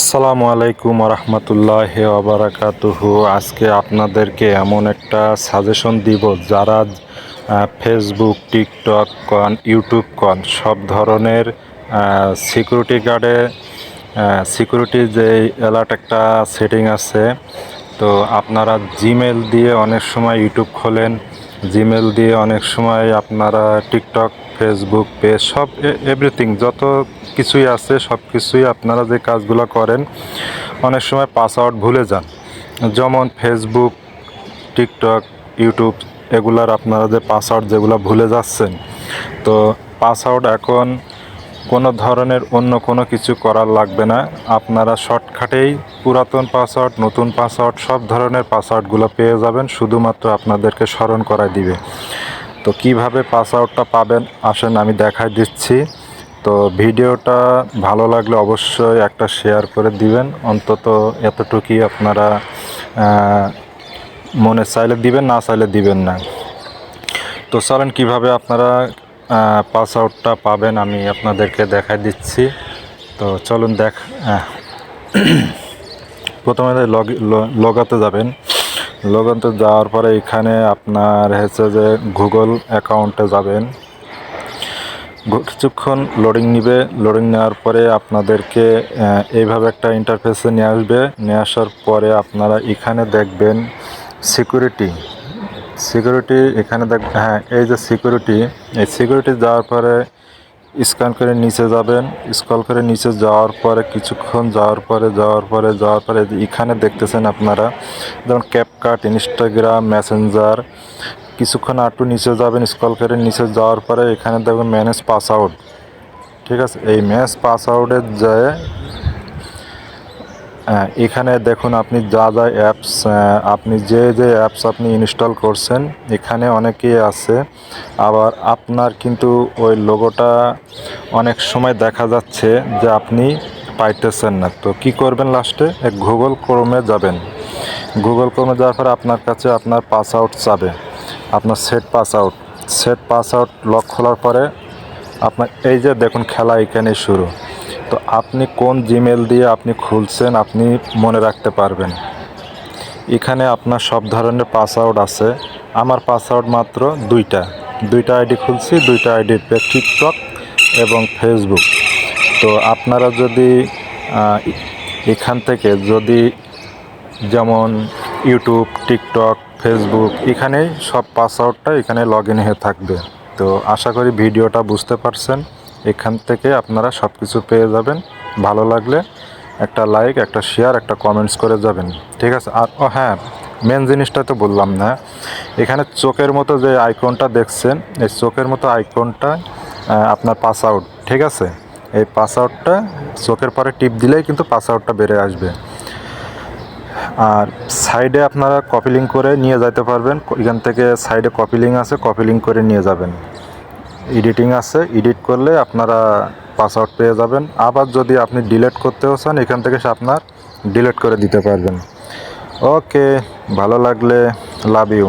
আসসালামু আলাইকুম রহমতুল্লাহ আবরাকাতুহু আজকে আপনাদেরকে এমন একটা সাজেশন দিব যারা ফেসবুক টিকটক কন ইউটিউব কন, সব ধরনের সিকিউরিটি গার্ডে সিকিউরিটি যে অ্যালার্ট একটা সেটিং আছে, তো আপনারা জিমেল দিয়ে অনেক সময় ইউটিউব খোলেন জিমেল দিয়ে অনেক সময় আপনারা টিকটক ফেসবুক পেজ সব এভরিথিং যত কিছুই আছে, সব কিছুই আপনারা যে কাজগুলো করেন, অনেক সময় পাসওয়ার্ড ভুলে যান। যেমন ফেসবুক টিকটক ইউটিউব এগুলার আপনারা যে পাসওয়ার্ড যেগুলো ভুলে যাচ্ছেন, তো পাসওয়ার্ড এখন কোনো ধরনের অন্য কোনো কিছু করার লাগবে না। আপনারা শর্টকাটেই পুরাতন পাসওয়ার্ড নতুন পাসওয়ার্ড সব ধরনের পাসওয়ার্ডগুলো পেয়ে যাবেন, শুধুমাত্র আপনাদেরকে স্মরণ করায় দিবে। তো কীভাবে পাসওয়ার্ডটা পাবেন, আসেন আমি দেখাই দিচ্ছি। তো ভিডিওটা ভালো লাগলে অবশ্যই একটা শেয়ার করে দিবেন। অন্তত এতটুকুই আপনারা মনে চাইলে দিবেন, না চাইলে দিবেন না। তো চলেন কীভাবে আপনারা পাসওয়ার্ডটা পাবেন আমি আপনাদেরকে দেখাই দিচ্ছি। তো চলুন দেখ প্রথমে লগ, লগাতে যাবেন। লগাতে যাওয়ার পরে এখানে আপনার হচ্ছে যে গুগল অ্যাকাউন্টে যাবেন। কিছুক্ষণ লোডিং নিবে। লোডিং নেওয়ার পরে আপনাদেরকে এইভাবে একটা ইন্টারফেসে নিয়ে আসবে। নিয়ে আসার পরে আপনারা এখানে দেখবেন সিকিউরিটি সিকিউরিটি এখানে দেখ হ্যাঁ এই যে সিকিউরিটি এই সিকিউরিটি যাওয়ার পরে স্ক্যান করে নিচে যাবেন। স্কল করে নিচে যাওয়ার পরে কিছুক্ষণ যাওয়ার পরে যাওয়ার পরে যাওয়ার পরে এখানে দেখতেছেন আপনারা যেমন ক্যাপকাট ইনস্টাগ্রাম মেসেঞ্জার কিছুক্ষণ আটটু নিচে যাবেন স্কল করে নিচে যাওয়ার পরে এখানে দেখবেন ম্যানেজ পাস আউট ঠিক আছে? এই ম্যাচ পাস আউটের হ্যাঁ, এখানে দেখুন আপনি যা যা অ্যাপস আপনি যে যে অ্যাপস আপনি ইনস্টল করছেন, এখানে অনেকেই আছে। আবার আপনার কিন্তু ওই লোগোটা অনেক সময় দেখা যাচ্ছে যে আপনি পাইতেছেন না। তো কি করবেন লাস্টে গুগল ক্রোমে যাবেন। গুগল ক্রোমে যাওয়ার পরে আপনার কাছে আপনার পাস আউট চাবে। আপনার set pass out set pass out lock খোলার পরে আপনার, এই যে দেখুন খেলা এখানে শুরু। তো আপনি কোন জিমেল দিয়ে আপনি খুলছেন আপনি মনে রাখতে পারবেন। এখানে আপনার সব ধরনের পাসওয়ার্ড আছে। আমার পাসওয়ার্ড মাত্র দুইটা। দুইটা আইডি খুলছি, দুইটা আইডি টিকটক এবং ফেসবুক তো আপনারা যদি এখান থেকে যদি যেমন ইউটিউব টিকটক ফেসবুক এখানেই সব পাসওয়ার্ডটা এখানে লগ ইন হয়ে থাকবে। তো আশা করি ভিডিওটা বুঝতে পারছেন। এখান থেকে আপনারা সব কিছু পেয়ে যাবেন। ভালো লাগলে একটা লাইক একটা শেয়ার একটা কমেন্টস করে যাবেন। ঠিক আছে? আর হ্যাঁ মেন জিনিসটা তো বললাম না। এখানে চোখের মতো যে আইকনটা দেখছেন, এই চোখের মতো আইকনটা আপনার পাস আউট ঠিক আছে? এই পাস আউটটা চোখের পরে টিপ দিলেই কিন্তু পাস আউটটা বেড়ে আসবে। আর সাইডে আপনারা কপি লিঙ্ক করে নিয়ে যেতে পারবেন। এখান থেকে সাইডে কপি লিঙ্ক আছে কপি লিঙ্ক করে নিয়ে যাবেন। এডিটিং আছে এডিট করলে আপনারা পাসওয়ার্ড পেয়ে যাবেন। আবার যদি আপনি ডিলেট করতেও চান, এখান থেকে সে আপনার ডিলেট করে দিতে পারবেন। ওকে ভালো লাগলে লাভ ইউ